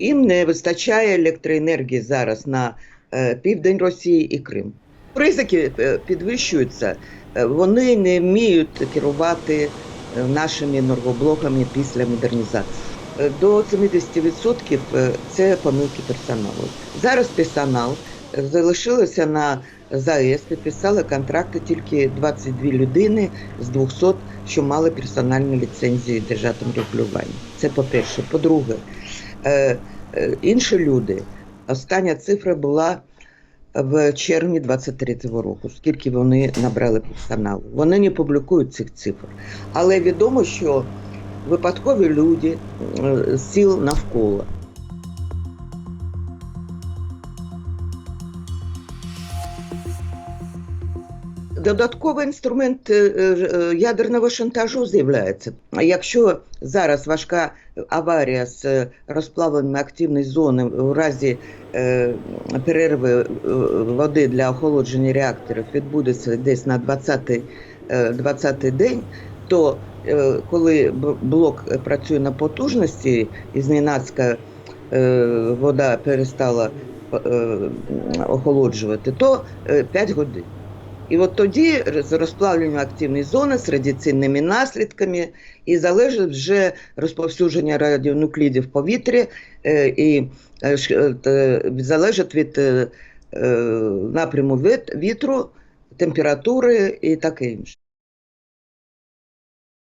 Їм не вистачає електроенергії зараз на е, південь Росії і Крим. Ризики е, підвищуються. Е, Вони не вміють керувати нашими енергоблоками після модернізації. До 70% е, це помилки персоналу. Зараз персонал залишилося на ЗАЕС, підписали контракти тільки 22 людини з 200, що мали персональні ліцензії державного регулювання. Це по-перше. По-друге, е, е, інші люди. Остання цифра була в червні 23-го року, скільки вони набрали персоналу. Вони не публікують цих цифр. Але відомо, що випадкові люди е, сіл навколо. Додатковий інструмент е, е, ядерного шантажу з'являється. Якщо зараз важка аварія з е, розплавленням активної зони у разі перерви води для охолодження реакторів відбудеться десь на 20-й е, 20-й день, то коли блок працює на потужності і зненацька вода перестала охолоджувати, то е, 5 годин. І от тоді з розплавлення активної зони з радіаційними наслідками і залежить вже розповсюдження радіонуклідів в повітрі е, і е, е, залежить від напряму вітру, температури і таке інше.